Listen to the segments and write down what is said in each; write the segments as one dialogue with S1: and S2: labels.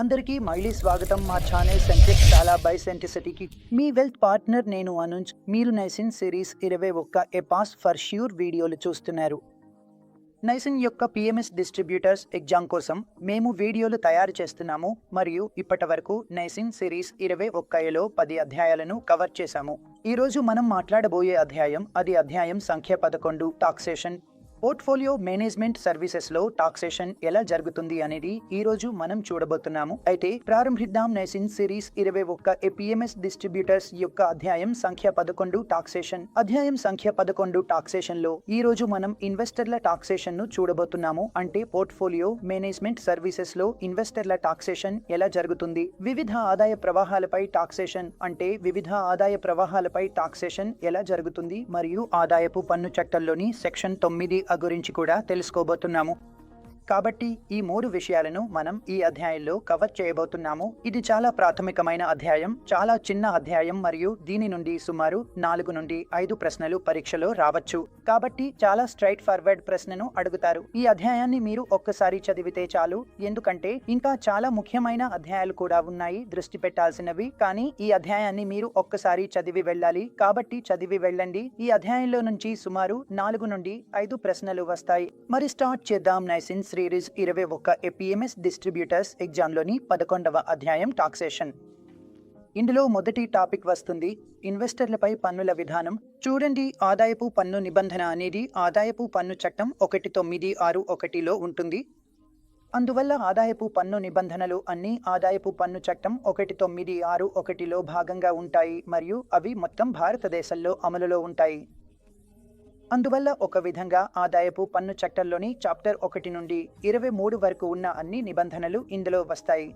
S1: అందరికీ మళ్ళీ స్వాగతం మా ఛానల్ సెంట్రిక్ చాలా బై సెంటిసిటీకి మీ వెల్త్ పార్ట్నర్ నేను అనుంజ్. మీరు నైసిన్ సిరీస్ ఇరవై ఒక్క ఏ పాస్ ఫర్ ష్యూర్ వీడియోలు చూస్తున్నారు. నైసిన్ యొక్క పిఎంఎస్ డిస్ట్రిబ్యూటర్స్ ఎగ్జామ్ కోసం మేము వీడియోలు తయారు చేస్తున్నాము మరియు ఇప్పటి వరకు నైసిన్ సిరీస్ ఇరవై ఒక్కలో పది అధ్యాయాలను కవర్ చేశాము. ఈరోజు మనం మాట్లాడబోయే అధ్యాయం అది అధ్యాయం సంఖ్య పదకొండు టాక్సేషన్ పోర్ట్ఫోలియో మేనేజ్మెంట్ సర్వీసెస్లో టాక్సేషన్ ఎలా జరుగుతుంది అనేది ఈ రోజు మనం చూడబోతున్నాము. అయితే ప్రారంభిద్దాం. నేసిన్ సిరీస్ ఇరవై ఒక్క పిఎంఎస్ డిస్ట్రిబ్యూటర్స్ యొక్క అధ్యాయం సంఖ్య పదకొండు టాక్సేషన్. అధ్యాయం సంఖ్య పదకొండు టాక్సేషన్లో ఈ రోజు మనం ఇన్వెస్టర్ల టాక్సేషన్ను చూడబోతున్నాము. అంటే పోర్ట్ఫోలియో మేనేజ్మెంట్ సర్వీసెస్లో ఇన్వెస్టర్ల టాక్సేషన్ ఎలా జరుగుతుంది? వివిధ ఆదాయ ప్రవాహాలపై టాక్సేషన్ అంటే వివిధ ఆదాయ ప్రవాహాలపై టాక్సేషన్ ఎలా జరుగుతుంది? మరియు ఆదాయపు పన్ను చట్టంలోని సెక్షన్ తొమ్మిది గురించి కూడా తెలుసుకోబోతున్నాము. కాబట్టి ఈ మూడు విషయాలను మనం ఈ అధ్యాయంలో కవర్ చేయబోతున్నాము. ఇది చాలా ప్రాథమికమైన అధ్యాయం చాలా చిన్న అధ్యాయం మరియు దీని నుండి సుమారు నాలుగు నుండి ఐదు ప్రశ్నలు పరీక్షలో రావచ్చు. కాబట్టి చాలా స్ట్రైట్ ఫార్వర్డ్ ప్రశ్నను అడుగుతారు. ఈ అధ్యాయాన్ని మీరు ఒక్కసారి చదివితే చాలు. ఎందుకంటే ఇంకా చాలా ముఖ్యమైన అధ్యాయాలు కూడా ఉన్నాయి. దృష్టి పెట్టాల్సినవి. కానీ ఈ అధ్యాయాన్ని మీరు ఒక్కసారి చదివి వెళ్ళాలి. కాబట్టి చదివి వెళ్ళండి. ఈ అధ్యాయంలో నుంచి సుమారు నాలుగు నుండి ఐదు ప్రశ్నలు వస్తాయి. మరి స్టార్ట్ చేద్దాం నైసిన్స్. సిరీస్ ఇరవై ఒక్క ఎపిఎంఎస్ డిస్ట్రిబ్యూటర్స్ ఎగ్జామ్లోని పదకొండవ అధ్యాయం టాక్సేషన్ ఇందులో మొదటి టాపిక్ వస్తుంది ఇన్వెస్టర్లపై పన్నుల విధానం. చూడండి ఆదాయపు పన్ను నిబంధన అనేది ఆదాయపు పన్ను చట్టం ఒకటి తొమ్మిది ఆరు ఒకటిలో ఉంటుంది. అందువల్ల ఆదాయపు పన్ను నిబంధనలు అన్ని ఆదాయపు పన్ను చట్టం ఒకటి తొమ్మిది ఆరు ఒకటిలో భాగంగా ఉంటాయి మరియు అవి మొత్తం భారతదేశంలో అమలులో ఉంటాయి. అందువల్ల ఒక విధంగా ఆదాయపు పన్ను చట్టంలోని చాప్టర్ ఒకటి నుండి ఇరవై మూడు వరకు ఉన్న అన్ని నిబంధనలు ఇందులో వస్తాయి.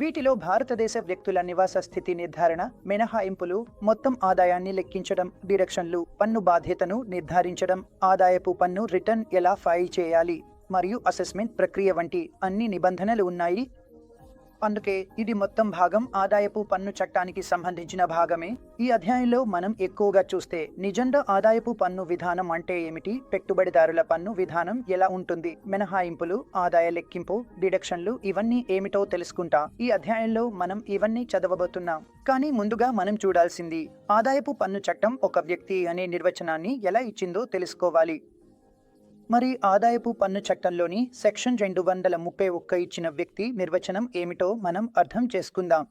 S1: వీటిలో భారతదేశ వ్యక్తుల నివాస స్థితి నిర్ధారణ మినహాయింపులు మొత్తం ఆదాయాన్ని లెక్కించడం డిడక్షన్లు పన్ను బాధ్యతను నిర్ధారించడం ఆదాయపు పన్ను రిటర్న్ ఎలా ఫైల్ చేయాలి మరియు అసెస్మెంట్ ప్రక్రియ వంటి అన్ని నిబంధనలు ఉన్నాయి. అందుకే ఇది మొత్తం భాగం ఆదాయపు పన్ను చట్టానికి సంబంధించిన భాగమే. ఈ అధ్యాయంలో మనం ఎక్కువగా చూస్తే నిజంగా ఆదాయపు పన్ను విధానం అంటే ఏమిటి? పెట్టుబడిదారుల పన్ను విధానం ఎలా ఉంటుంది? మినహాయింపులు ఆదాయ లెక్కింపు డిడక్షన్లు ఇవన్నీ ఏమిటో తెలుసుకుంటా. ఈ అధ్యాయంలో మనం ఇవన్నీ చదవబోతున్నాం. కానీ ముందుగా మనం చూడాల్సింది ఆదాయపు పన్ను చట్టం ఒక వ్యక్తి అనే నిర్వచనాన్ని ఎలా ఇచ్చిందో తెలుసుకోవాలి. మరి ఆదాయపు పన్ను చట్టంలోని సెక్షన్ రెండు వందల ముప్పై ఒక్క ఇచ్చిన వ్యక్తి నిర్వచనం ఏమిటో మనం అర్థం చేసుకుందాం.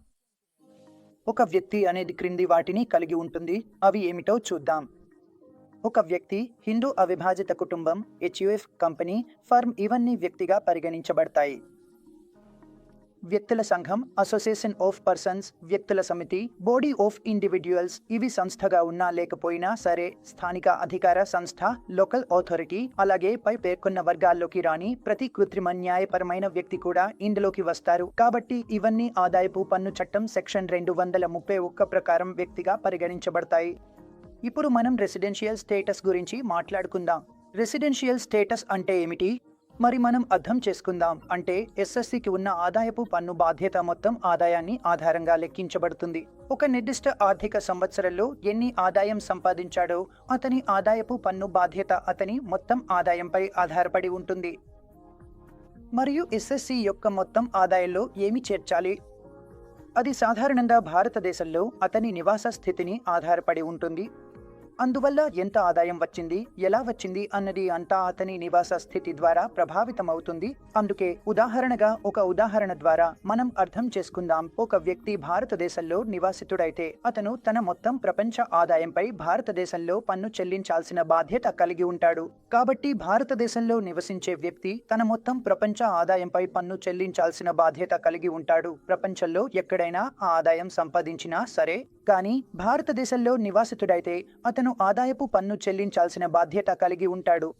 S1: ఒక వ్యక్తి అనేది క్రింది వాటిని కలిగి ఉంటుంది. అవి ఏమిటో చూద్దాం. ఒక వ్యక్తి హిందూ అవిభాజిత కుటుంబం హెచ్యుఎఫ్ కంపెనీ ఫర్మ్ ఇవన్నీ వ్యక్తిగా పరిగణించబడతాయి. వ్యక్తుల సంఘం అసోసియేషన్ ఆఫ్ పర్సన్స్ వ్యక్తుల సమితి బాడీ ఆఫ్ ఇండివిడ్యువల్స్ ఇవి సంస్థగా ఉన్నా లేకపోయినా సరే స్థానిక అధికార సంస్థ లోకల్ అథారిటీ అలాగే పై పేర్కొన్న వర్గాల్లోకి రాని ప్రతి కృత్రిమ న్యాయపరమైన వ్యక్తి కూడా ఇందులోకి వస్తారు. కాబట్టి ఇవన్నీ ఆదాయపు పన్ను చట్టం సెక్షన్ రెండు వందల ముప్పై ఒక్క ప్రకారం వ్యక్తిగా పరిగణించబడతాయి. ఇప్పుడు మనం రెసిడెన్షియల్ స్టేటస్ గురించి మాట్లాడుకుందాం. రెసిడెన్షియల్ స్టేటస్ అంటే ఏమిటి? మరి మనం అర్థం చేసుకుందాం. అంటే ఎస్ఎస్సికి ఉన్న ఆదాయపు పన్ను బాధ్యత మొత్తం ఆదాయాన్ని ఆధారంగా లెక్కించబడుతుంది. ఒక నిర్దిష్ట ఆర్థిక సంవత్సరంలో ఎన్ని ఆదాయం సంపాదించాడో అతని ఆదాయపు పన్ను బాధ్యత అతని మొత్తం ఆదాయంపై ఆధారపడి ఉంటుంది. మరియు ఎస్ఎస్సి యొక్క మొత్తం ఆదాయంలో ఏమి చేర్చాలి? అది సాధారణంగా భారతదేశంలో అతని నివాస స్థితిని ఆధారపడి ఉంటుంది. అందువల్ల ఎంత ఆదాయం వచ్చింది ఎలా వచ్చింది అన్నది అంతా అతని నివాస స్థితి ద్వారా ప్రభావితమవుతుంది. అందుకే ఉదాహరణగా ఒక ఉదాహరణ ద్వారా మనం అర్థం చేసుకుందాం. ఒక వ్యక్తి భారతదేశంలో నివాసితుడైతే అతను తన మొత్తం ప్రపంచ ఆదాయంపై భారతదేశంలో పన్ను చెల్లించాల్సిన బాధ్యత కలిగి ఉంటాడు. కాబట్టి భారతదేశంలో నివసించే వ్యక్తి తన మొత్తం ప్రపంచ ఆదాయంపై పన్ను చెల్లించాల్సిన బాధ్యత కలిగి ఉంటాడు. ప్రపంచంలో ఎక్కడైనా ఆ ఆదాయం సంపాదించినా సరే కానీ భారతదేశంలో నివాసితుడైతే అతను అతను ఆదాయపు పన్ను చెల్లించాల్సిన బాధ్యత కలిగి ఉంటాడు.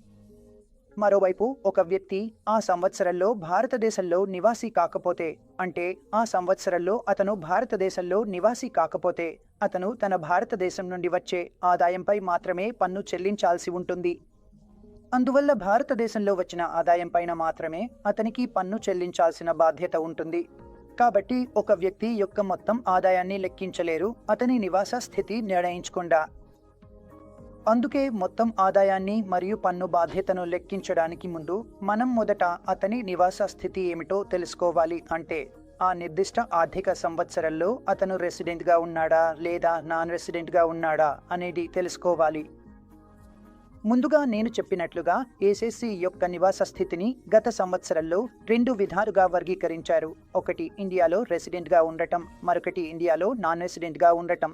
S1: మరోవైపు ఒక వ్యక్తి ఆ సంవత్సరంలో భారతదేశంలో నివాసి కాకపోతే అంటే ఆ సంవత్సరంలో అతను భారతదేశంలో నివాసి కాకపోతే అతను తన భారతదేశం నుండి వచ్చే ఆదాయంపై మాత్రమే పన్ను చెల్లించాల్సి ఉంటుంది. అందువల్ల భారతదేశంలో వచ్చిన ఆదాయం పైన మాత్రమే అతనికి పన్ను చెల్లించాల్సిన బాధ్యత ఉంటుంది. కాబట్టి ఒక వ్యక్తి యొక్క మొత్తం ఆదాయాన్ని లెక్కించలేరు అతని నివాస స్థితి నిర్ణయించకుండా అందుకే మొత్తం ఆదాయాన్ని మరియు పన్ను బాధ్యతను లెక్కించడానికి ముందు మనం మొదట అతని నివాస స్థితి ఏమిటో తెలుసుకోవాలి అంటే ఆ నిర్దిష్ట ఆర్థిక సంవత్సరంలో అతను రెసిడెంట్గా ఉన్నాడా లేదా నాన్ రెసిడెంట్గా ఉన్నాడా అనేది తెలుసుకోవాలి. ముందుగా నేను చెప్పినట్లుగా ఏసీసీ యొక్క నివాస స్థితిని గత సంవత్సరంలో రెండు విధాలుగా వర్గీకరించారు. ఒకటి ఇండియాలో రెసిడెంట్గా ఉండటం మరొకటి ఇండియాలో నాన్ రెసిడెంట్గా ఉండటం.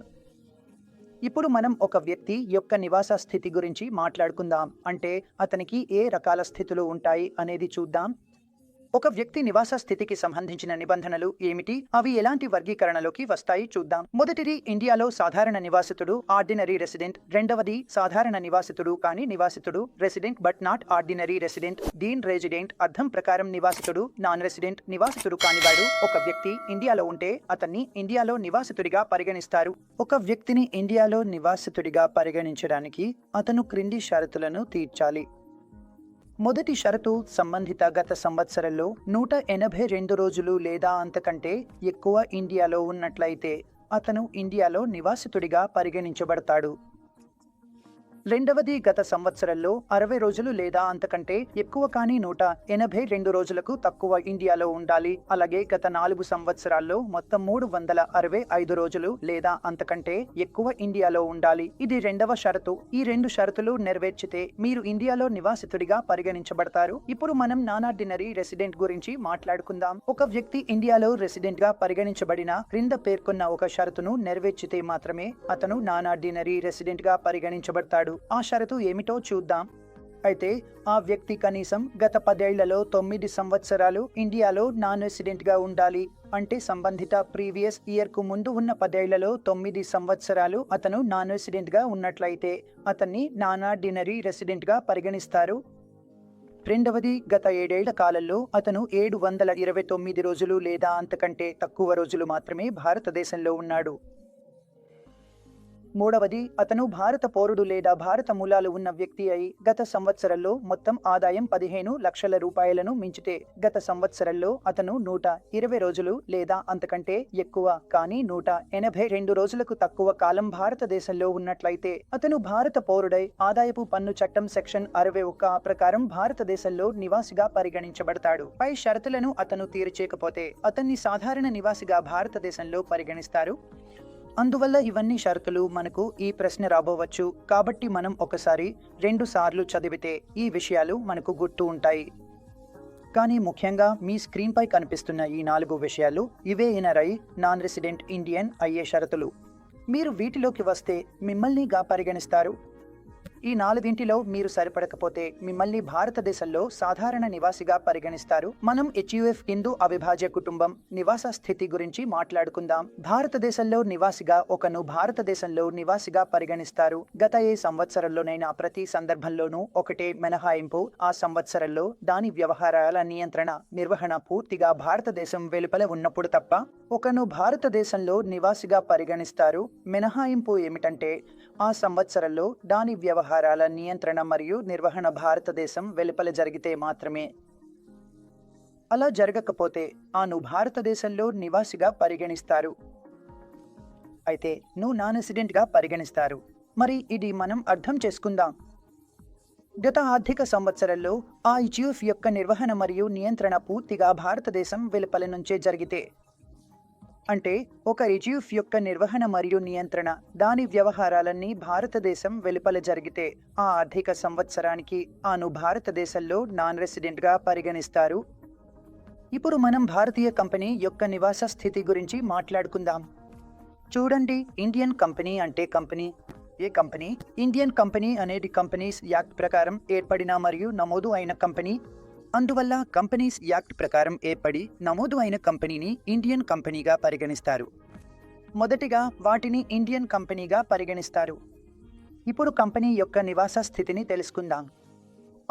S1: ఇప్పుడు మనం ఒక వ్యక్తి యొక్క నివాస స్థితి గురించి మాట్లాడుకుందాం. అంటే అతనికి ఏ రకాల స్థితులు ఉంటాయి అనేది చూద్దాం. ఒక వ్యక్తి నివాస స్థితికి సంబంధించిన నిబంధనలు ఏమిటి? అవి ఎలాంటి వర్గీకరణలోకి వస్తాయి చూద్దాం. మొదటిది ఇండియాలో సాధారణ నివాసితుడు ఆర్డినరీ రెసిడెంట్. రెండవది సాధారణ నివాసితుడు కానీ నివాసితుడు resident but not ordinary resident. Deen resident అర్థం ప్రకారం నివాసితుడు నాన్ రెసిడెంట్ నివాసితుడు కానివాడు. ఒక వ్యక్తి ఇండియాలో ఉంటే అతన్ని ఇండియాలో నివాసితుడిగా పరిగణిస్తారు. ఒక వ్యక్తిని ఇండియాలో నివాసితుడిగా పరిగణించడానికి అతను క్రింది షరతులను తీర్చాలి. మొదటి షరతు సంబంధిత గత సంవత్సరంలో నూట ఎనభై రెండు రోజులు లేదా అంతకంటే ఎక్కువ ఇండియాలో ఉన్నట్లయితే అతను ఇండియాలో నివాసితుడిగా పరిగణించబడతాడు. రెండవది గత సంవత్సరంలో అరవై రోజులు లేదా అంతకంటే ఎక్కువ కానీ నూట ఎనభై రెండు రోజులకు తక్కువ ఇండియాలో ఉండాలి. అలాగే గత నాలుగు సంవత్సరాల్లో మొత్తం మూడు వందల అరవై ఐదు రోజులు లేదా అంతకంటే ఎక్కువ ఇండియాలో ఉండాలి. ఇది రెండవ షరతు. ఈ రెండు షరతులు నెరవేర్చితే మీరు ఇండియాలో నివాసితుడిగా పరిగణించబడతారు. ఇప్పుడు మనం నాన్ ఆర్డినరీ రెసిడెంట్ గురించి మాట్లాడుకుందాం. ఒక వ్యక్తి ఇండియాలో రెసిడెంట్గా పరిగణించబడిన క్రింద పేర్కొన్న ఒక షరతును నెరవేర్చితే మాత్రమే అతను నాన్ ఆర్డినరీ రెసిడెంట్గా పరిగణించబడతాడు. ఆ షరతు ఏమిటో చూద్దాం. అయితే ఆ వ్యక్తి కనీసం గత పదేళ్ళలో తొమ్మిది సంవత్సరాలు ఇండియాలో నాన్ రెసిడెంట్గా ఉండాలి అంటే సంబంధిత ప్రీవియస్ ఇయర్కు ముందు ఉన్న పదేళ్ళలో తొమ్మిది సంవత్సరాలు అతను నాన్ రెసిడెంట్గా ఉన్నట్లయితే అతన్ని నాన్ ఆర్డినరీ రెసిడెంట్గా పరిగణిస్తారు. రెండవది గత ఏడేళ్ళ కాలంలో అతను ఏడు వందల ఇరవై తొమ్మిది రోజులు లేదా అంతకంటే తక్కువ రోజులు మాత్రమే భారతదేశంలో ఉన్నాడు. మూడవది అతను భారత పౌరుడు లేదా భారత మూలాలు ఉన్న వ్యక్తి అయి గత సంవత్సరంలో మొత్తం ఆదాయం పదిహేను లక్షల రూపాయలను మించితే గత సంవత్సరంలో అతను నూట ఇరవై రోజులు లేదా అంతకంటే ఎక్కువ కానీ నూట ఎనభై రెండు రోజులకు తక్కువ కాలం భారతదేశంలో ఉన్నట్లయితే అతను భారత పౌరుడై ఆదాయపు పన్ను చట్టం సెక్షన్ అరవై ఒక్క ప్రకారం భారతదేశంలో నివాసిగా పరిగణించబడతాడు. పై షరతులను అతను తీర్చేకపోతే అతన్ని సాధారణ నివాసిగా భారతదేశంలో పరిగణిస్తారు. అందువల్ల ఇవన్నీ షరతులు మనకు ఈ ప్రశ్న రాబోవచ్చు. కాబట్టి మనం ఒకసారి రెండు సార్లు చదివితే ఈ విషయాలు మనకు గుర్తు ఉంటాయి. కానీ ముఖ్యంగా మీ స్క్రీన్పై కనిపిస్తున్న ఈ నాలుగు విషయాలు ఇవే ఇనరై నాన్ రెసిడెంట్ ఇండియన్ అయ్యే షరతులు. మీరు వీటిలోకి వస్తే మిమ్మల్నిగా పరిగణిస్తారు. ఈ నాలుగింటిలో మీరు సరిపడకపోతే మిమ్మల్ని భారతదేశంలో సాధారణ నివాసిగా పరిగణిస్తారు. మనం హెచ్యుఎఫ్ హిందూ అవిభాజ్య కుటుంబం నివాస స్థితి గురించి మాట్లాడుకుందాం. భారతదేశంలో నివాసిగా ఒకను భారతదేశంలో నివాసిగా పరిగణిస్తారు. గత ఏ సంవత్సరంలోనైనా ప్రతి సందర్భంలోనూ ఒకటే మినహాయింపు ఆ సంవత్సరంలో దాని వ్యవహారాల నియంత్రణ నిర్వహణ పూర్తిగా భారతదేశం వెలుపల ఉన్నప్పుడు తప్ప ఒకను భారతదేశంలో నివాసిగా పరిగణిస్తారు. మినహాయింపు ఏమిటంటే ఆ సంవత్సరంలో దాని వ్యవహారాల నియంత్రణ మరియు నిర్వహణ భారతదేశం వెలుపల జరిగితే మాత్రమే. అలా జరగకపోతే ఆను భారతదేశంలో నివాసిగా పరిగణిస్తారు. అయితే నువ్వు నాన్ రెసిడెంట్గా పరిగణిస్తారు. మరి ఇది మనం అర్థం చేసుకుందాం. గత ఆర్థిక సంవత్సరంలో ఆ ఇచ్యూఫ్ యొక్క నిర్వహణ మరియు నియంత్రణ పూర్తిగా భారతదేశం వెలుపల నుంచే జరిగితే అంటే ఒక రిజ్యూఫ్ యొక్క నిర్వహణ మరియు నియంత్రణ దాని వ్యవహారాలన్నీ భారతదేశం వెలుపల జరిగితే ఆ ఆర్థిక సంవత్సరానికి ఆను భారతదేశంలో నాన్ రెసిడెంట్గా పరిగణిస్తారు. ఇప్పుడు మనం భారతీయ కంపెనీ యొక్క నివాస స్థితి గురించి మాట్లాడుకుందాం. చూడండి ఇండియన్ కంపెనీ అంటే కంపెనీ. ఏ కంపెనీ? ఇండియన్ కంపెనీ అనేది కంపెనీస్ యాక్ట్ ప్రకారం ఏర్పడిన మరియు నమోదు అయిన కంపెనీ. అందువల్ల కంపెనీస్ యాక్ట్ ప్రకారం ఏర్పడి నమోదు అయిన కంపెనీని ఇండియన్ కంపెనీగా పరిగణిస్తారు. మొదటిగా వాటిని ఇండియన్ కంపెనీగా పరిగణిస్తారు. ఇప్పుడు కంపెనీ యొక్క నివాస స్థితిని తెలుసుకుందాం.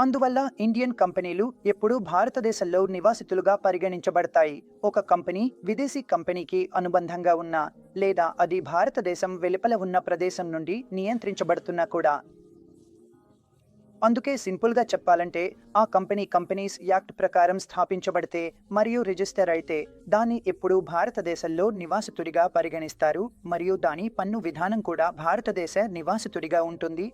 S1: అందువల్ల ఇండియన్ కంపెనీలు ఎప్పుడూ భారతదేశంలో నివాసితులుగా పరిగణించబడతాయి. ఒక కంపెనీ విదేశీ కంపెనీకి అనుబంధంగా ఉన్న లేదా అది భారతదేశం వెలుపల ఉన్న ప్రదేశం నుండి నియంత్రించబడుతున్నా కూడా అందుకే సింపుల్గా చెప్పాలంటే ఆ కంపెనీ కంపెనీస్ యాక్ట్ ప్రకారం స్థాపించబడితే మరియు రిజిస్టర్ అయితే దాన్ని ఎప్పుడూ భారతదేశంలో నివాసితుడిగా పరిగణిస్తారు మరియు దాని పన్ను విధానం కూడా భారతదేశ నివాసితుడిగా ఉంటుంది.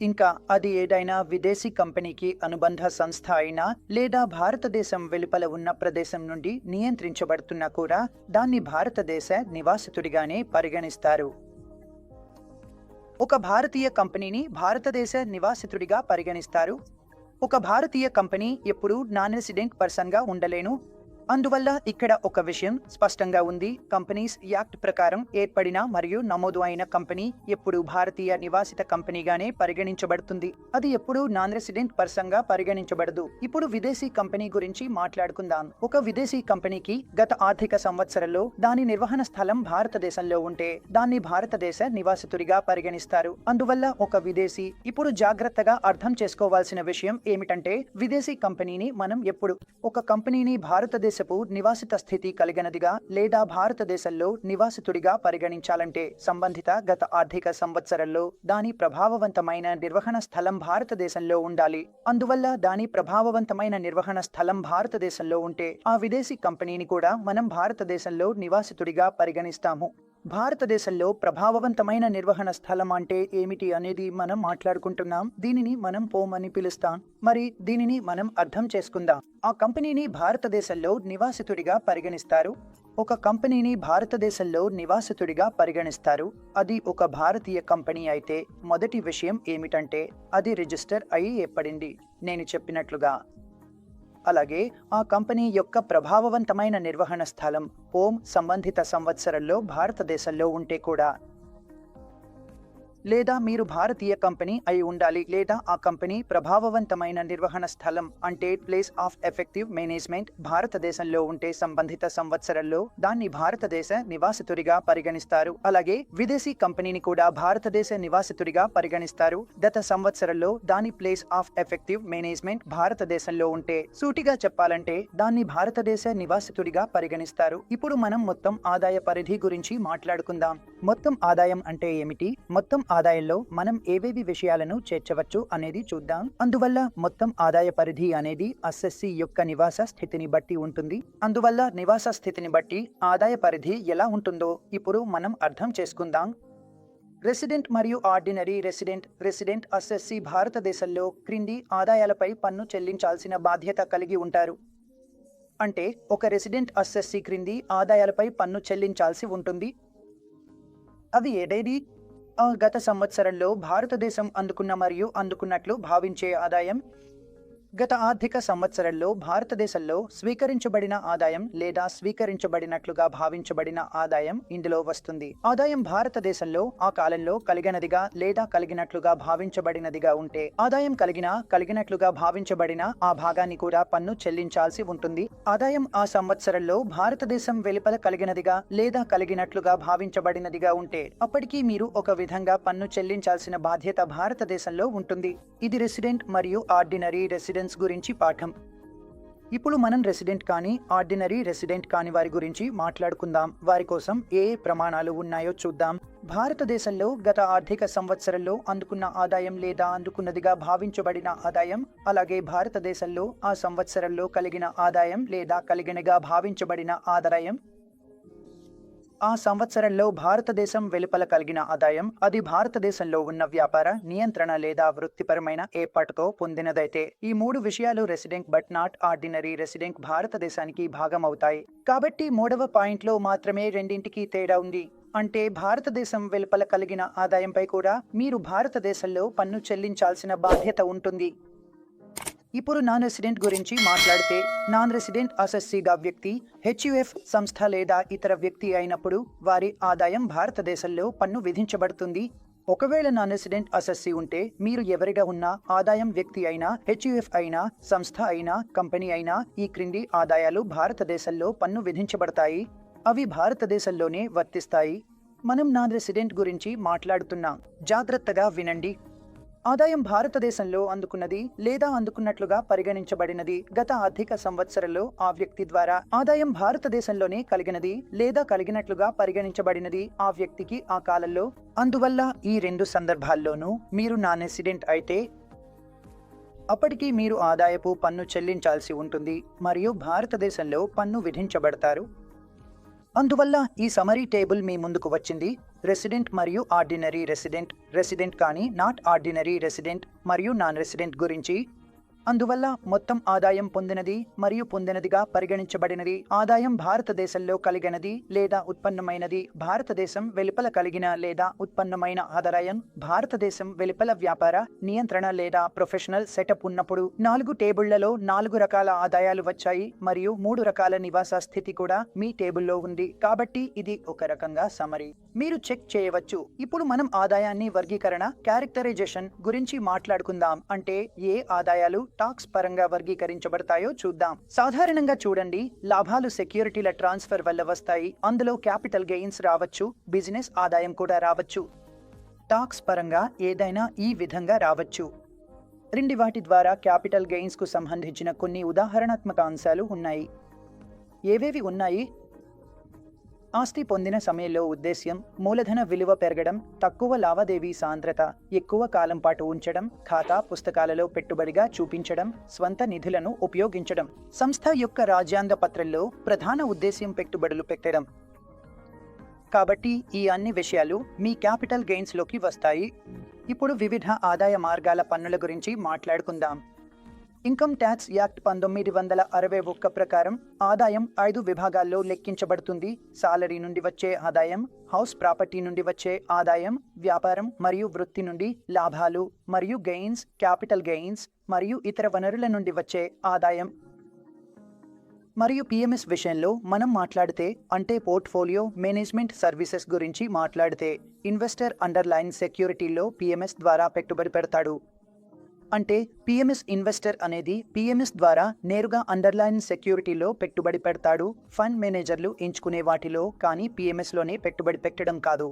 S1: ఇంకా అది ఏదైనా విదేశీ కంపెనీకి అనుబంధ సంస్థ అయినా లేదా భారతదేశం వెలుపల ఉన్న ప్రదేశం నుండి నియంత్రించబడుతున్నా కూడా దాన్ని భారతదేశ నివాసితుడిగానే పరిగణిస్తారు. ఒక భారతీయ కంపెనీని భారతదేశ నివాసితుడిగా పరిగణిస్తారు. ఒక భారతీయ కంపెనీ ఎప్పుడూ నాన్ రెసిడెంట్ పర్సన్గా ఉండలేను. అందువల్ల ఇక్కడ ఒక విషయం స్పష్టంగా ఉంది. కంపెనీస్ యాక్ట్ ప్రకారం ఏర్పడిన మరియు నమోదు అయిన కంపెనీ ఎప్పుడు భారతీయ నివాసిత కంపెనీగానే పరిగణించబడుతుంది. అది ఎప్పుడు నాన్ రెసిడెంట్ పర్సన్గా పరిగణించబడదు. ఇప్పుడు విదేశీ కంపెనీ గురించి మాట్లాడుకుందాం. ఒక విదేశీ కంపెనీకి గత ఆర్థిక సంవత్సరంలో దాని నిర్వహణ స్థలం భారతదేశంలో ఉంటే దాన్ని భారతదేశ నివాసితుడిగా పరిగణిస్తారు. అందువల్ల ఒక విదేశీ ఇప్పుడు జాగ్రత్తగా అర్థం చేసుకోవాల్సిన విషయం ఏమిటంటే విదేశీ కంపెనీని మనం ఎప్పుడు ఒక కంపెనీని భారతదేశపు నివాసిత స్థితి కలిగినదిగా లేదా భారతదేశంలో నివాసితుడిగా పరిగణించాలంటే సంబంధిత గత ఆర్థిక సంవత్సరంలో దాని ప్రభావవంతమైన నిర్వహణ స్థలం భారతదేశంలో ఉండాలి. అందువల్ల దాని ప్రభావవంతమైన నిర్వహణ స్థలం భారతదేశంలో ఉంటే ఆ విదేశీ కంపెనీని కూడా మనం భారతదేశంలో నివాసితుడిగా పరిగణిస్తాము. భారతదేశంలో ప్రభావవంతమైన నిర్వహణ స్థలం అంటే ఏమిటి అనేది మనం మాట్లాడుకుంటున్నాం. దీనిని మనం పోమ్ అని పిలుస్తాం. మరి దీనిని మనం అర్థం చేసుకుందాం. ఆ కంపెనీని భారతదేశంలో నివాసితుడిగా పరిగణిస్తారు. ఒక కంపెనీని భారతదేశంలో నివాసితుడిగా పరిగణిస్తారు. అది ఒక భారతీయ కంపెనీ అయితే మొదటి విషయం ఏమిటంటే అది రిజిస్టర్ అయి ఏర్పడింది. నేను చెప్పినట్లుగా అలాగే ఆ కంపెనీ యొక్క ప్రభావవంతమైన నిర్వహణ స్థలం ఓం సంబంధిత సంవత్సరంలో భారతదేశంలో ఉంటే కూడా. లేదా మీరు భారతీయ కంపెనీ అయి ఉండాలి లేదా ఆ కంపెనీ ప్రభావవంతమైన నిర్వహణ స్థలం అంటే ప్లేస్ ఆఫ్ ఎఫెక్టివ్ మేనేజ్మెంట్ భారతదేశంలో ఉంటే సంబంధిత సంవత్సరంలో దాన్ని భారతదేశ నివాసితుడిగా పరిగణిస్తారు. అలాగే విదేశీ కంపెనీని కూడా భారతదేశ నివాసితుడిగా పరిగణిస్తారు. గత సంవత్సరంలో దాని ప్లేస్ ఆఫ్ ఎఫెక్టివ్ మేనేజ్మెంట్ భారతదేశంలో ఉంటే సూటిగా చెప్పాలంటే దాన్ని భారతదేశ నివాసితుడిగా పరిగణిస్తారు. ఇప్పుడు మనం మొత్తం ఆదాయ పరిధి గురించి మాట్లాడుకుందాం. మొత్తం ఆదాయం అంటే ఏమిటి? మొత్తం ఆదాయంలో మనం ఏవేవి విషయాలను చేర్చవచ్చు అనేది చూద్దాం. అందువల్ల మొత్తం ఆదాయ పరిధి అనేది అస్ఎస్సి యొక్క నివాస స్థితిని బట్టి ఉంటుంది. అందువల్ల నివాస స్థితిని బట్టి ఆదాయ పరిధి ఎలా ఉంటుందో ఇప్పుడు మనం అర్థం చేసుకుందాం. రెసిడెంట్ మరియు ఆర్డినరీ రెసిడెంట్ రెసిడెంట్ అస్ఎస్సి భారతదేశంలో క్రింది ఆదాయాలపై పన్ను చెల్లించాల్సిన బాధ్యత కలిగి ఉంటారు. అంటే ఒక రెసిడెంట్ అస్ఎస్సి క్రింది ఆదాయాలపై పన్ను చెల్లించాల్సి ఉంటుంది. అవి ఏడేది? గత సంవత్సరంలో భారతదేశం అందుకున్న మరియు అందుకున్నట్లు భావించే ఆదాయం గత ఆర్థిక సంవత్సరంలో భారతదేశంలో స్వీకరించబడిన ఆదాయం లేదా స్వీకరించబడినట్లుగా భావించబడిన ఆదాయం ఇందులో వస్తుంది. ఆదాయం భారతదేశంలో ఆ కాలంలో కలిగినదిగా లేదా కలిగినట్లుగా భావించబడినదిగా ఉంటే ఆదాయం కలిగిన కలిగినట్లుగా భావించబడిన ఆ భాగాన్ని కూడా పన్ను చెల్లించాల్సి ఉంటుంది. ఆదాయం ఆ సంవత్సరంలో భారతదేశం వెలుపల కలిగినదిగా లేదా కలిగినట్లుగా భావించబడినదిగా ఉంటే అప్పటికీ మీరు ఒక విధంగా పన్ను చెల్లించాల్సిన బాధ్యత భారతదేశంలో ఉంటుంది. ఇది రెసిడెంట్ మరియు ఆర్డినరీ రెసిడెంట్ రెసిడెన్స్ గురించి పాఠం. ఇప్పుడు మనం రెసిడెంట్ కానీ ఆర్డినరీ రెసిడెంట్ కాని వారి గురించి మాట్లాడుకుందాం. వారి కోసం ఏ ప్రమాణాలు ఉన్నాయో చూద్దాం. భారతదేశంలో గత ఆర్థిక సంవత్సరంలో అందుకున్న ఆదాయం లేదా అందుకున్నదిగా భావించబడిన ఆదాయం అలాగే భారతదేశంలో ఆ సంవత్సరంలో కలిగిన ఆదాయం లేదా కలిగినగా భావించబడిన ఆదాయం ఆ సంవత్సరంలో భారతదేశం వెలుపల కలిగిన ఆదాయం అది భారతదేశంలో ఉన్న వ్యాపార నియంత్రణ లేదా వృత్తిపరమైన ఏర్పాటుతో పొందినదైతే ఈ మూడు విషయాలు resident but not ordinary resident భారతదేశానికి భాగం అవుతాయి కాబట్టి మూడవ పాయింట్లో మాత్రమే రెండింటికి తేడా ఉంది. అంటే భారతదేశం వెలుపల కలిగిన ఆదాయంపై కూడా మీరు భారతదేశంలో పన్ను చెల్లించాల్సిన బాధ్యత ఉంటుంది. ఇప్పుడు నాన్ రెసిడెంట్ గురించి మాట్లాడితే నాన్ రెసిడెంట్ అసెస్సీగా వ్యక్తి హెచ్యుఎఫ్ సంస్థ లేదా ఇతర వ్యక్తి అయినప్పుడు వారి ఆదాయం భారతదేశంలో పన్ను విధించబడుతుంది. ఒకవేళ నాన్ రెసిడెంట్ అసెస్సీ ఉంటే మీరు ఎవరిగా ఉన్నా ఆదాయం వ్యక్తి అయినా హెచ్యుఎఫ్ అయినా సంస్థ అయినా కంపెనీ అయినా ఈ క్రింది ఆదాయాలు భారతదేశంలో పన్ను విధించబడతాయి. అవి భారతదేశంలోనే వర్తిస్తాయి. మనం నాన్ రెసిడెంట్ గురించి మాట్లాడుతున్నాం. జాగ్రత్తగా వినండి. ఆదాయం భారతదేశంలో అందుకున్నది లేదా అందుకున్నట్లుగా పరిగణించబడినది గత ఆర్థిక సంవత్సరంలో ఆ వ్యక్తి ద్వారా. ఆదాయం భారతదేశంలోనే కలిగినది లేదా కలిగినట్లుగా పరిగణించబడినది ఆ వ్యక్తికి ఆ కాలంలో. అందువల్ల ఈ రెండు సందర్భాల్లోనూ మీరు నాన్ రెసిడెంట్ అయితే. అప్పటికి మీరు ఆదాయపు పన్ను చెల్లించాల్సి ఉంటుంది. మరియు భారతదేశంలో పన్ను విధించబడతారు. అందువల్ల ఈ సమరీ టేబుల్ మీ ముందుకు వచ్చింది. రెసిడెంట్ మరియు ఆర్డినరీ రెసిడెంట్ రెసిడెంట్ కానీ నాట్ ఆర్డినరీ రెసిడెంట్ మరియు నాన్ రెసిడెంట్ గురించి అందువల్ల మొత్తం ఆదాయం పొందినది మరియు పొందినదిగా పరిగణించబడినది ఆదాయం భారతదేశంలో కలిగినది లేదా ఉత్పన్నమైనది భారతదేశం వెలుపల కలిగిన లేదా ఉత్పన్నమైన ఆదాయం భారతదేశం వెలుపల వ్యాపార నియంత్రణ లేదా ప్రొఫెషనల్ సెటప్ ఉన్నప్పుడు నాలుగు టేబుళ్ళలో నాలుగు రకాల ఆదాయాలు వచ్చాయి మరియు మూడు రకాల నివాస స్థితి కూడా మీ టేబుల్లో ఉంది. కాబట్టి ఇది ఒక రకంగా సమరీ మీరు చెక్ చేయవచ్చు. ఇప్పుడు మనం ఆదాయాన్ని వర్గీకరణ క్యారెక్టరైజేషన్ గురించి మాట్లాడుకుందాం. అంటే ఏ ఆదాయాలు టాక్స్ పరంగా వర్గీకరించబడతాయో చూద్దాం. సాధారణంగా చూడండి లాభాలు సెక్యూరిటీల ట్రాన్స్ఫర్ వల్ల వస్తాయి. అందులో క్యాపిటల్ గెయిన్స్ రావచ్చు బిజినెస్ ఆదాయం కూడా రావచ్చు. టాక్స్ పరంగా ఏదైనా ఈ విధంగా రావచ్చు. రెండు వాటి ద్వారా క్యాపిటల్ గెయిన్స్కు సంబంధించిన కొన్ని ఉదాహరణాత్మక అంశాలు ఉన్నాయి. ఏవేవి ఉన్నాయి? ఆస్తి పొందిన సమయంలో ఉద్దేశ్యం మూలధన విలువ పెరగడం తక్కువ లావాదేవీ సాంద్రత ఎక్కువ కాలం పాటు ఉంచడం ఖాతా పుస్తకాలలో పెట్టుబడిగా చూపించడం స్వంత నిధులను ఉపయోగించడం. సంస్థ యొక్క రాజ్యాంగ పత్రంలో ప్రధాన ఉద్దేశ్యం పెట్టుబడులు పెట్టడం. కాబట్టి ఈ అన్ని విషయాలు మీ క్యాపిటల్ గెయిన్స్లోకి వస్తాయి. ఇప్పుడు వివిధ ఆదాయ మార్గాల పన్నుల గురించి మాట్లాడుకుందాం. ఇన్కమ్ ట్యాక్స్ యాక్ట్ పంతొమ్మిది వందల అరవై ఒక్క ప్రకారం ఆదాయం ఐదు విభాగాల్లో లెక్కించబడుతుంది. సాలరీ నుండి వచ్చే ఆదాయం హౌస్ ప్రాపర్టీ నుండి వచ్చే ఆదాయం వ్యాపారం మరియు వృత్తి నుండి లాభాలు మరియు గెయిన్స్ క్యాపిటల్ గెయిన్స్ మరియు ఇతర వనరుల నుండి వచ్చే ఆదాయం. మరియు పిఎంఎస్ విషయంలో మనం మాట్లాడితే అంటే పోర్ట్ఫోలియో మేనేజ్మెంట్ సర్వీసెస్ గురించి మాట్లాడితే ఇన్వెస్టర్ అండర్లైన్ సెక్యూరిటీలో పిఎంఎస్ ద్వారా పెట్టుబడి పెడతాడు. అంటే పిఎంఎస్ ఇన్వెస్టర్ అనేది పిఎంఎస్ ద్వారా నేరుగా అండర్లైన్ సెక్యూరిటీలో పెట్టుబడి పెడతాడు ఫండ్ మేనేజర్లు ఎంచుకునే వాటిలో కానీ పిఎంఎస్లోనే పెట్టుబడి పెట్టడం కాదు.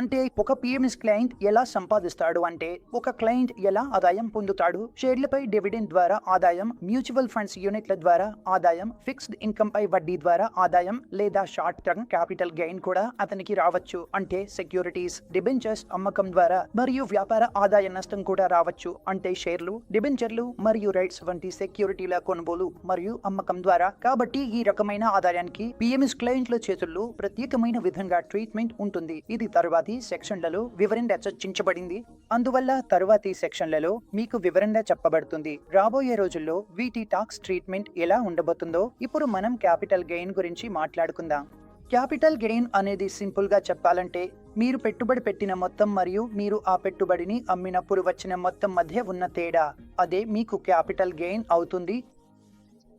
S1: అంటే ఒక పిఎంఎస్ క్లయింట్ ఎలా సంపాదిస్తాడు అంటే ఒక క్లయింట్ ఎలా ఆదాయం పొందుతాడు? షేర్లపై డివిడెండ్ ద్వారా ఆదాయం మ్యూచువల్ ఫండ్స్ యూనిట్ల ద్వారా ఆదాయం ఫిక్స్డ్ ఇన్కమ్ పై వడ్డీ ద్వారా ఆదాయం లేదా షార్ట్ టర్మ్ క్యాపిటల్ గెయిన్ కూడా అతనికి రావచ్చు. అంటే సెక్యూరిటీస్ డిబెంచర్స్ అమ్మకం ద్వారా మరియు వ్యాపార ఆదాయ నష్టం కూడా రావచ్చు. అంటే షేర్లు డిబెంచర్లు మరియు రైట్స్ వంటి సెక్యూరిటీల కొనుగోలు మరియు అమ్మకం ద్వారా. కాబట్టి ఈ రకమైన ఆదాయానికి పిఎంఎస్ క్లయింట్ల చేతుల్లో ప్రత్యేకమైన విధంగా ట్రీట్మెంట్ ఉంటుంది. ఇది తరువాత సెక్షన్లలో వివరంగా చర్చించబడింది. అందువల్ల తరువాతి సెక్షన్లలో మీకు వివరంగా చెప్పబడుతుంది. రాబోయే రోజుల్లో వీటి టాక్స్ ట్రీట్మెంట్ ఎలా ఉండబోతుందో ఇప్పుడు మనం క్యాపిటల్ గెయిన్ గురించి మాట్లాడుకుందాం. క్యాపిటల్ గెయిన్ అనేది సింపుల్గా చెప్పాలంటే మీరు పెట్టుబడి పెట్టిన మొత్తం మరియు మీరు ఆ పెట్టుబడిని అమ్మినప్పుడు వచ్చిన మొత్తం మధ్య ఉన్న తేడా. అదే మీకు క్యాపిటల్ గెయిన్ అవుతుంది.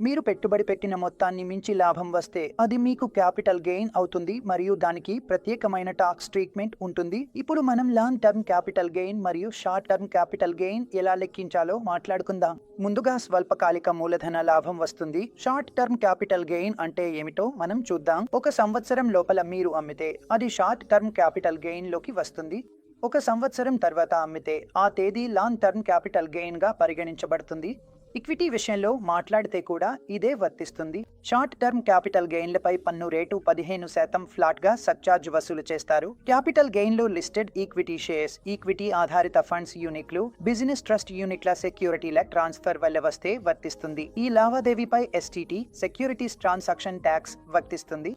S1: మీరు పెట్టుబడి పెట్టిన మొత్తాన్ని మించి లాభం వస్తే అది మీకు క్యాపిటల్ గెయిన్ అవుతుంది మరియు దానికి ప్రత్యేకమైన టాక్స్ ట్రీట్మెంట్ ఉంటుంది. ఇప్పుడు మనం లాంగ్ టర్మ్ క్యాపిటల్ గెయిన్ మరియు షార్ట్ టర్మ్ క్యాపిటల్ గెయిన్ ఎలా లెక్కించాలో మాట్లాడుకుందాం. ముందుగా స్వల్పకాలిక మూలధన లాభం వస్తుంది. షార్ట్ టర్మ్ క్యాపిటల్ గెయిన్ అంటే ఏమిటో మనం చూద్దాం. ఒక సంవత్సరం లోపల మీరు అమ్మితే అది షార్ట్ టర్మ్ క్యాపిటల్ గెయిన్లోకి వస్తుంది. ఒక సంవత్సరం తర్వాత అమ్మితే ఆ తేదీ లాంగ్ టర్మ్ క్యాపిటల్ గెయిన్గా పరిగణించబడుతుంది. ఈక్విటీ విషయంలో మాట్లాడితే కూడా ఇదే వర్తిస్తుంది. షార్ట్ టర్మ్ క్యాపిటల్ గెయిన్లపై పన్ను రేటు పదిహేను శాతం ఫ్లాట్గా సర్చార్జ్ వసూలు చేస్తారు. క్యాపిటల్ గెయిన్లు లిస్టెడ్ ఈక్విటీ షేర్స్ ఈక్విటీ ఆధారిత ఫండ్స్ యూనిట్లు బిజినెస్ ట్రస్ట్ యూనిట్ల సెక్యూరిటీల ట్రాన్స్ఫర్ వల్ల వస్తే వర్తిస్తుంది. ఈ లావాదేవీపై ఎస్టీటీ సెక్యూరిటీస్ ట్రాన్సాక్షన్ ట్యాక్స్ వర్తిస్తుంది.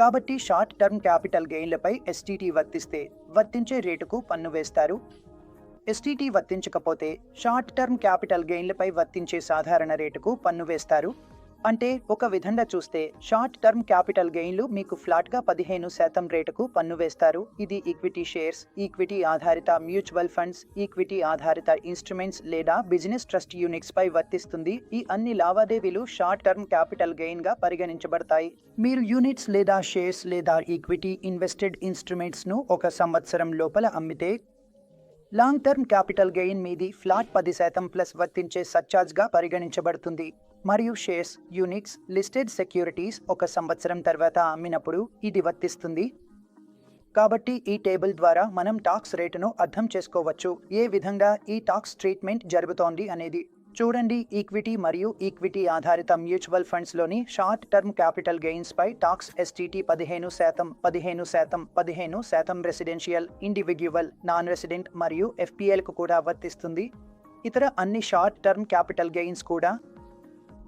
S1: కాబట్టి షార్ట్ టర్మ్ క్యాపిటల్ గెయిన్లపై ఎస్టీటీ వర్తిస్తే వర్తించే రేటుకు పన్ను వేస్తారు. ఎస్టీటీ వర్తించకపోతే షార్ట్ టర్మ్ క్యాపిటల్ గెయిన్లపై వర్తించే సాధారణ రేటుకు పన్ను వేస్తారు. అంటే ఒక విధంగా చూస్తే షార్ట్ టర్మ్ క్యాపిటల్ గెయిన్లు మీకు ఫ్లాట్గా పదిహేను శాతం రేటుకు పన్ను వేస్తారు. ఇది ఈక్విటీ షేర్స్ ఈక్విటీ ఆధారిత మ్యూచువల్ ఫండ్స్ ఈక్విటీ ఆధారిత ఇన్స్ట్రుమెంట్స్ లేదా బిజినెస్ ట్రస్ట్ యూనిట్స్ పై వర్తిస్తుంది. ఈ అన్ని లావాదేవీలు షార్ట్ టర్మ్ క్యాపిటల్ గెయిన్గా పరిగణించబడతాయి. మీరు యూనిట్స్ లేదా షేర్స్ లేదా ఈక్విటీ ఇన్వెస్టెడ్ ఇన్స్ట్రుమెంట్స్ను ఒక సంవత్సరం లోపల అమ్మితే లాంగ్ టర్మ్ క్యాపిటల్ గెయిన్ మీది ఫ్లాట్ పది శాతం ప్లస్ వర్తించే సర్చార్జ్గా పరిగణించబడుతుంది. మరియు షేర్స్ యూనిట్స్ లిస్టెడ్ సెక్యూరిటీస్ ఒక సంవత్సరం తర్వాత అమ్మినప్పుడు ఇది వర్తిస్తుంది. కాబట్టి ఈ టేబుల్ ద్వారా మనం టాక్స్ రేటును అర్థం చేసుకోవచ్చు. ఏ విధంగా ఈ టాక్స్ ట్రీట్మెంట్ జరుగుతోంది అనేది చూడండి ఈక్విటీ మరియు ఈక్విటీ ఆధారిత మ్యూచువల్ ఫండ్స్లోని షార్ట్ టర్మ్ క్యాపిటల్ గెయిన్స్ పై టాక్స్ ఎస్టీటీ పదిహేను శాతం పదిహేను శాతం పదిహేను శాతం రెసిడెన్షియల్ ఇండివిడ్యువల్ నాన్ రెసిడెంట్ మరియు ఎఫ్పిఎల్కు కూడా వర్తిస్తుంది. ఇతర అన్ని షార్ట్ టర్మ్ క్యాపిటల్ గెయిన్స్ కూడా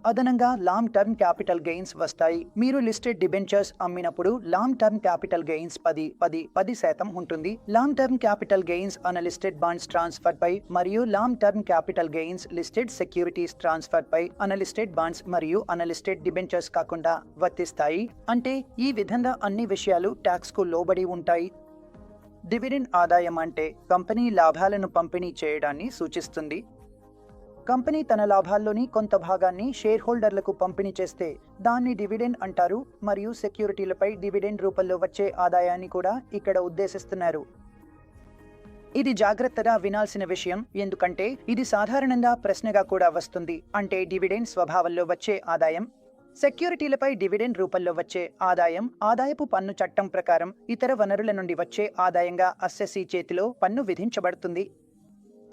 S1: అదనంగా లాంగ్ టర్మ్ క్యాపిటల్ గెయిన్స్ వస్తాయి. మీరు లిస్టెడ్ డిబెంచర్స్ అమ్మినప్పుడు లాంగ్ టర్మ్ క్యాపిటల్ గెయిన్స్ పది పది పది శాతం ఉంటుంది. Long term capital gains unlisted bonds transfer పై మరియు long term capital gains listed securities transfer పై అనలిస్టెడ్ బాండ్స్ మరియు అనలిస్టెడ్ డిబెంచర్స్ కాకుండా వర్తిస్తాయి. అంటే ఈ విధంగా అన్ని విషయాలు ట్యాక్స్కు లోబడి ఉంటాయి. డివిడెండ్ ఆదాయం అంటే కంపెనీ లాభాలను పంపిణీ చేయడాన్ని సూచిస్తుంది. కంపెనీ తన లాభాల్లోని కొంత భాగాన్ని షేర్ హోల్డర్లకు పంపిణీ చేస్తే దాన్ని డివిడెండ్ అంటారు మరియు సెక్యూరిటీలపై డివిడెండ్ రూపంలో వచ్చే ఆదాయాన్ని కూడా ఇక్కడ ఉద్దేశిస్తున్నారు. ఇది జాగ్రత్తగా వినాల్సిన విషయం ఎందుకంటే ఇది సాధారణంగా ప్రశ్నగా కూడా వస్తుంది. అంటే డివిడెండ్ స్వభావంలో వచ్చే ఆదాయం సెక్యూరిటీలపై డివిడెండ్ రూపంలో వచ్చే ఆదాయం ఆదాయపు పన్ను చట్టం ప్రకారం ఇతర వనరుల నుండి వచ్చే ఆదాయంగా అస్సెస్సీ చేతిలో పన్ను విధించబడుతుంది.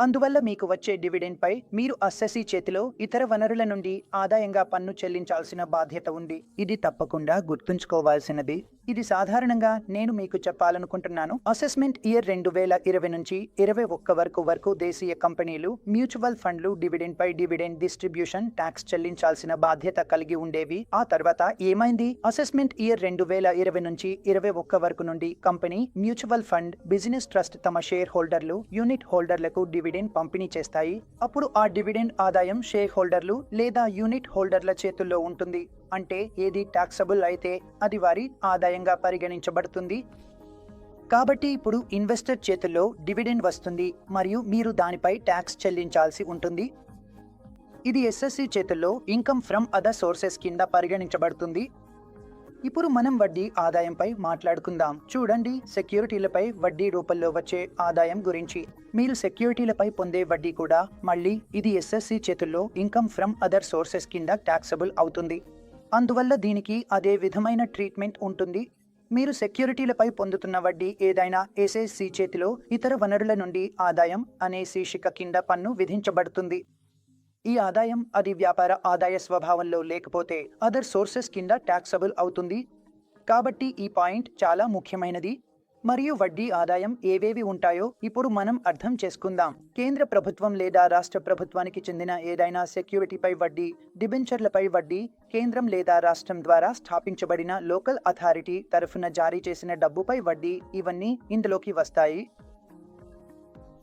S1: అందువల్ల మీకు వచ్చే డివిడెండ్ పై మీరు అస్సెసీ చేతిలో ఇతర వనరుల నుండి ఆదాయంగా పన్ను చెల్లించాల్సిన బాధ్యత ఉంది. ఇది తప్పకుండా గుర్తుంచుకోవాల్సినది. ఇది సాధారణంగా నేను మీకు చెప్పాలనుకుంటున్నాను. అసెస్మెంట్ ఇయర్ రెండు వేల ఇరవై నుంచి ఇరవై ఒక్క వరకు వరకు దేశీయ కంపెనీలు మ్యూచువల్ ఫండ్లు డివిడెండ్ పై డివిడెండ్ డిస్ట్రిబ్యూషన్ ట్యాక్స్ చెల్లించాల్సిన బాధ్యత కలిగి ఉండేవి. ఆ తర్వాత ఏమైంది? అసెస్మెంట్ ఇయర్ రెండు వేల ఇరవై నుంచి ఇరవై ఒక్క వరకు నుండి company mutual fund business trust తమ షేర్ హోల్డర్లు యూనిట్ హోల్డర్లకు డివిడెండ్ పంపిణీ చేస్తాయి. అప్పుడు ఆ డివిడెండ్ ఆదాయం షేర్ హోల్డర్లు లేదా యూనిట్ హోల్డర్ల చేతుల్లో ఉంటుంది. అంటే ఏది టాక్సబుల్ అయితే అది వారి ఆదాయంగా పరిగణించబడుతుంది. కాబట్టి ఇప్పుడు ఇన్వెస్టర్ చేతుల్లో డివిడెండ్ వస్తుంది మరియు మీరు దానిపై ట్యాక్స్ చెల్లించాల్సి ఉంటుంది. ఇది ఎస్ఎస్సి చేతుల్లో ఇన్కమ్ ఫ్రమ్ అదర్ సోర్సెస్ కింద పరిగణించబడుతుంది. ఇప్పుడు మనం వడ్డీ ఆదాయంపై మాట్లాడుకుందాం. చూడండి సెక్యూరిటీలపై వడ్డీ రూపంలో వచ్చే ఆదాయం గురించి. మీరు సెక్యూరిటీలపై పొందే వడ్డీ కూడా మళ్ళీ ఇది ఎస్ఎస్సి చేతుల్లో ఇన్కమ్ ఫ్రమ్ అదర్ సోర్సెస్ కింద ట్యాక్సబుల్ అవుతుంది. అందువల్ల దీనికి అదే విధమైన ట్రీట్మెంట్ ఉంటుంది. మీరు సెక్యూరిటీలపై పొందుతున్న వడ్డీ ఏదైనా ఎస్ఎస్సి చేతిలో ఇతర వనరుల నుండి ఆదాయం అనే శీర్షిక కింద పన్ను విధించబడుతుంది. ఈ ఆదాయం అది వ్యాపార ఆదాయ స్వభావంలో లేకపోతే అదర్ సోర్సెస్ కింద ట్యాక్సబుల్ అవుతుంది. కాబట్టి ఈ పాయింట్ చాలా ముఖ్యమైనది. మరియు వడ్డీ ఆదాయం ఏవేవి ఉంటాయో ఇప్పుడు మనం అర్థం చేసుకుందాం. కేంద్ర ప్రభుత్వం లేదా రాష్ట్ర ప్రభుత్వానికి చెందిన ఏదైనా సెక్యూరిటీపై వడ్డీ డిబెంచర్లపై వడ్డీ కేంద్రం లేదా రాష్ట్రం ద్వారా స్థాపించబడిన లోకల్ అథారిటీ తరఫున జారీ చేసిన డబ్బుపై వడ్డీ ఇవన్నీ ఇందులోకి వస్తాయి.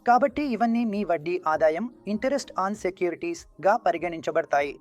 S1: కాబట్టి ఇవన్నీ మీ వడ్డీ ఆదాయం ఇంటరెస్ట్ ఆన్ సెక్యూరిటీస్గా పరిగణించబడతాయి.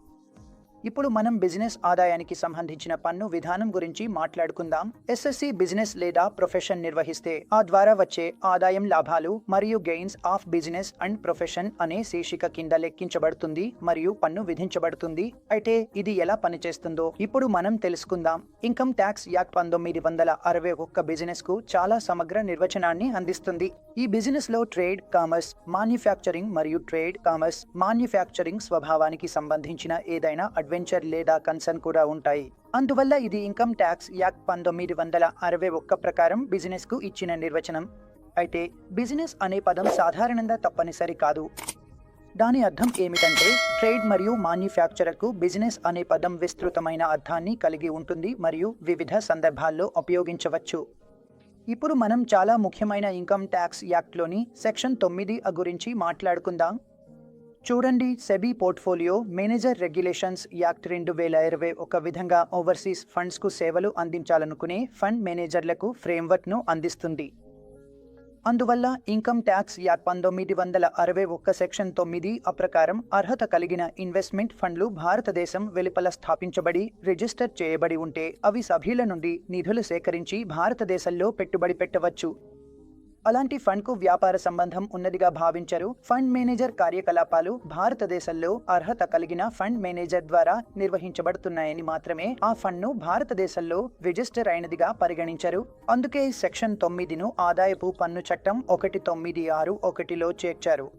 S1: ఇప్పుడు మనం బిజినెస్ ఆదాయానికి సంబంధించిన పన్ను విధానం గురించి మాట్లాడుకుందాం. ఎస్ఎస్సి బిజినెస్ లేదా ప్రొఫెషన్ నిర్వహిస్తే ఆ ద్వారా వచ్చే ఆదాయం లాభాలు మరియు gains of business and profession అనే శీర్షిక కింద లెక్కించబడుతుంది మరియు పన్ను విధించబడుతుంది. అయితే ఇది ఎలా పనిచేస్తుందో ఇప్పుడు మనం తెలుసుకుందాం. ఇన్కమ్ ట్యాక్స్ యాక్ట్ పంతొమ్మిది వందల అరవై ఒక్క బిజినెస్కు చాలా సమగ్ర నిర్వచనాన్ని అందిస్తుంది. ఈ బిజినెస్లో ట్రేడ్ కామర్స్ మాన్యుఫ్యాక్చరింగ్ మరియు ట్రేడ్ కామర్స్ మాన్యుఫ్యాక్చరింగ్ స్వభావానికి సంబంధించిన ఏదైనా వెంచర్ లేదా కన్సర్న్ కూడా ఉంటాయి. అందువల్ల ఇది ఇన్కమ్ ట్యాక్స్ యాక్ట్ పంతొమ్మిది వందల అరవై ఒక్క ప్రకారం బిజినెస్కు ఇచ్చిన నిర్వచనం. అయితే బిజినెస్ అనే పదం సాధారణంగా తప్పనిసరి కాదు. దాని అర్థం ఏమిటంటే ట్రేడ్ మరియు మాన్యుఫ్యాక్చరర్కు బిజినెస్ అనే పదం విస్తృతమైన అర్థాన్ని కలిగి ఉంటుంది మరియు వివిధ సందర్భాల్లో ఉపయోగించవచ్చు. ఇప్పుడు మనం చాలా ముఖ్యమైన ఇన్కమ్ ట్యాక్స్ యాక్ట్లోని సెక్షన్ తొమ్మిది గురించి మాట్లాడుకుందాం. చూడండి SEBI portfolio manager regulations act రెండు వేల ఇరవై ఒక విధంగా ఓవర్సీస్ ఫండ్స్కు సేవలు అందించాలనుకునే ఫండ్ మేనేజర్లకు ఫ్రేమ్వర్క్ను అందిస్తుంది. అందువల్ల ఇన్కమ్ ట్యాక్స్ యాక్ట్ పంతొమ్మిది వందల అరవై ఒక్క సెక్షన్ తొమ్మిది అప్రకారం అర్హత కలిగిన ఇన్వెస్ట్మెంట్ ఫండ్లు భారతదేశం వెలుపల స్థాపించబడి రిజిస్టర్ చేయబడి ఉంటే అవి సభ్యుల నుండి నిధులు సేకరించి భారతదేశంలో పెట్టుబడి పెట్టవచ్చు. అలాంటి ఫండ్కు వ్యాపార సంబంధం ఉన్నదిగా భావించరు. ఫండ్ మేనేజర్ కార్యకలాపాలు భారతదేశంలో అర్హత కలిగిన ఫండ్ మేనేజర్ ద్వారా నిర్వహించబడుతున్నాయని మాత్రమే ఆ ఫండ్ను భారతదేశంలో రిజిస్టర్ అయినదిగా పరిగణించరు. అందుకే సెక్షన్ తొమ్మిదిను ఆదాయపు పన్ను చట్టం ఒకటి తొమ్మిది ఆరు ఒకటిలో చేర్చారు.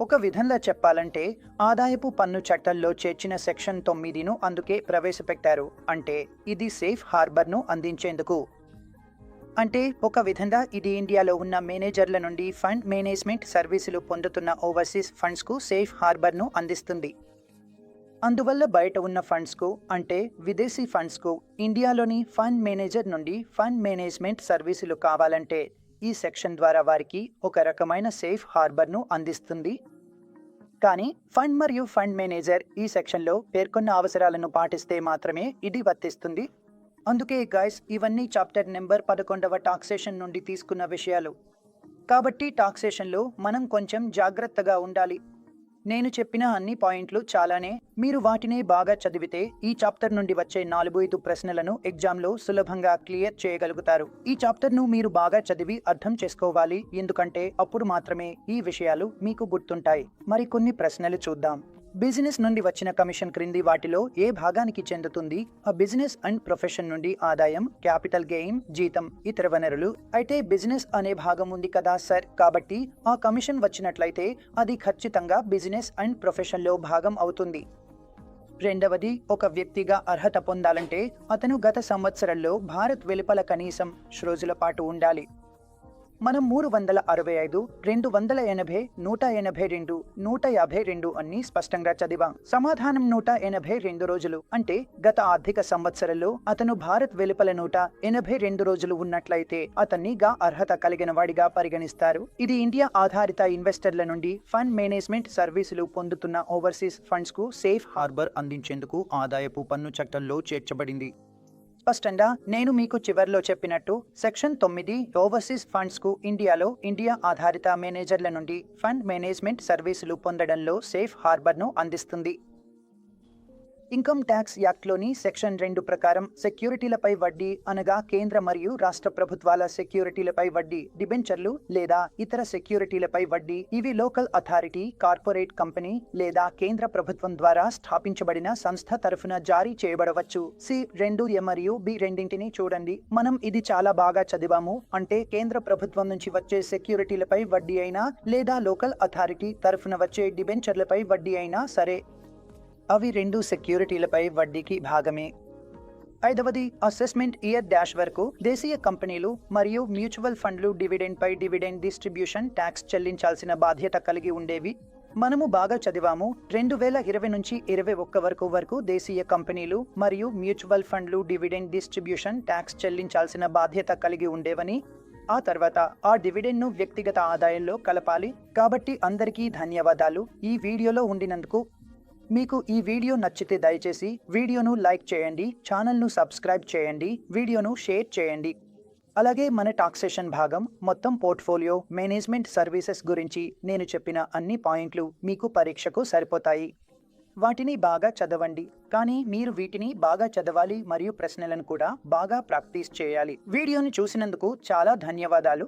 S1: ఒక విధంగా చెప్పాలంటే ఆదాయపు పన్ను చట్టంలో చేర్చిన సెక్షన్ తొమ్మిదిను అందుకే ప్రవేశపెట్టారు. అంటే ఇది సేఫ్ హార్బర్ను అందించేందుకు అంటే ఒక విధంగా ఇది ఇండియాలో ఉన్న మేనేజర్ల నుండి ఫండ్ మేనేజ్మెంట్ సర్వీసులు పొందుతున్న ఓవర్సీస్ ఫండ్స్కు సేఫ్ హార్బర్ను అందిస్తుంది. అందువల్ల బయట ఉన్న ఫండ్స్కు అంటే విదేశీ ఫండ్స్కు ఇండియాలోని ఫండ్ మేనేజర్ నుండి ఫండ్ మేనేజ్మెంట్ సర్వీసులు కావాలంటే ఈ సెక్షన్ ద్వారా వారికి ఒక రకమైన సేఫ్ హార్బర్ను అందిస్తుంది. కానీ ఫండ్ మరియు ఫండ్ మేనేజర్ ఈ సెక్షన్లో పేర్కొన్న అవసరాలను పాటిస్తే మాత్రమే ఇది వర్తిస్తుంది. అందుకే గైస్ ఇవన్నీ చాప్టర్ నెంబర్ పదకొండవ టాక్సేషన్ నుండి తీసుకున్న విషయాలు. కాబట్టి టాక్సేషన్లో మనం కొంచెం జాగ్రత్తగా ఉండాలి. నేను చెప్పిన అన్ని పాయింట్లు చాలానే. మీరు వాటినే బాగా చదివితే ఈ చాప్టర్ నుండి వచ్చే నాలుగు ఐదు ప్రశ్నలను ఎగ్జామ్లో సులభంగా క్లియర్ చేయగలుగుతారు. ఈ చాప్టర్ను మీరు బాగా చదివి అర్థం చేసుకోవాలి. ఎందుకంటే అప్పుడు మాత్రమే ఈ విషయాలు మీకు గుర్తుంటాయి. మరికొన్ని ప్రశ్నలు చూద్దాం. బిజినెస్ నుండి వచ్చిన కమిషన్ క్రింది వాటిలో ఏ భాగానికి చెందుతుంది? ఆ బిజినెస్ అండ్ ప్రొఫెషన్ నుండి ఆదాయం క్యాపిటల్ గెయిన్ జీతం ఇతర వనరులు. అయితే బిజినెస్ అనే భాగం ఉంది కదా సార్? కాబట్టి ఆ కమిషన్ వచ్చినట్లయితే అది ఖచ్చితంగా బిజినెస్ అండ్ ప్రొఫెషన్లో భాగం అవుతుంది. రెండవది ఒక వ్యక్తిగా అర్హత పొందాలంటే అతను గత సంవత్సరంలో భారత్ వెలుపల కనీసం రోజుల పాటు ఉండాలి. మనం మూడు వందల అరవై ఐదు రెండు వందల ఎనభై నూట ఎనభై రెండు నూట యాభై రెండు అన్ని స్పష్టంగా చదివాం. సమాధానం నూట ఎనభై రెండు రోజులు. అంటే గత ఆర్థిక సంవత్సరంలో అతను భారత్ వెలుపల నూట ఎనభై రెండు రోజులు ఉన్నట్లయితే అతన్ని గా అర్హత కలిగిన వాడిగా పరిగణిస్తారు. ఇది ఇండియా ఆధారిత ఇన్వెస్టర్ల నుండి ఫండ్ మేనేజ్మెంట్ సర్వీసులు పొందుతున్న ఓవర్సీస్ ఫండ్స్కు సేఫ్ హార్బర్ అందించేందుకు ఆదాయపు పన్ను చట్టంలో చేర్చబడింది. స్పష్టంగా నేను మీకు చివర్లో చెప్పినట్టు సెక్షన్ తొమ్మిది ఓవర్సీస్ ఫండ్స్కు ఇండియాలో ఇండియా ఆధారిత మేనేజర్ల నుండి ఫండ్ మేనేజ్మెంట్ సర్వీసులు పొందడంలో సేఫ్ హార్బర్ను అందిస్తుంది. ఇన్కమ్ ట్యాక్స్ యాక్ట్లోని సెక్షన్ రెండు ప్రకారం సెక్యూరిటీలపై వడ్డీ అనగా కేంద్ర మరియు రాష్ట్ర ప్రభుత్వాల సెక్యూరిటీలపై వడ్డీ డిబెంచర్లు లేదా ఇతర సెక్యూరిటీలపై వడ్డీ ఇవి లోకల్ అథారిటీ కార్పొరేట్ కంపెనీ లేదా కేంద్ర ప్రభుత్వం ద్వారా స్థాపించబడిన సంస్థ తరఫున జారీ చేయబడవచ్చు. సి రెండు ఎ మరియు బి రెండింటిని చూడండి. మనం ఇది చాలా బాగా చదివాము. అంటే కేంద్ర ప్రభుత్వం నుంచి వచ్చే సెక్యూరిటీలపై వడ్డీ అయినా లేదా లోకల్ అథారిటీ తరఫున వచ్చే డిబెంచర్లపై వడ్డీ అయినా సరే. అవి రెండు సెక్యూరిటీలపై వడ్డీకి భాగమే. ఐదవది అసెస్మెంట్ ఇయర్ డాష్ వరకు దేశీయ కంపెనీలు మరియు మ్యూచువల్ ఫండ్లు డివిడెండ్ పై డివిడెండ్ డిస్ట్రిబ్యూషన్ ట్యాక్స్ చెల్లించాల్సిన బాధ్యత కలిగి ఉండేవి. మనము బాగా చదివాము రెండు వేల ఇరవై నుంచి ఇరవై ఒక్క వరకు వరకు దేశీయ కంపెనీలు మరియు మ్యూచువల్ ఫండ్లు డివిడెండ్ డిస్ట్రిబ్యూషన్ ట్యాక్స్ చెల్లించాల్సిన బాధ్యత కలిగి ఉండేవని ఆ తర్వాత ఆ డివిడెండ్ను వ్యక్తిగత ఆదాయంలో కలపాలి. కాబట్టి అందరికీ ధన్యవాదాలు. ఈ వీడియోలో ఉండినందుకు మీకు ఈ వీడియో నచ్చితే దయచేసి వీడియోను లైక్ చేయండి ఛానల్ను సబ్స్క్రైబ్ చేయండి వీడియోను షేర్ చేయండి. అలాగే మన టాక్సేషన్ భాగం మొత్తం పోర్ట్ఫోలియో మేనేజ్మెంట్ సర్వీసెస్ గురించి నేను చెప్పిన అన్ని పాయింట్లు మీకు పరీక్షకు సరిపోతాయి. వాటిని బాగా చదవండి కానీ మీరు వీటిని బాగా చదవాలి మరియు ప్రశ్నలను కూడా బాగా ప్రాక్టీస్ చేయాలి. వీడియోని చూసినందుకు చాలా ధన్యవాదాలు.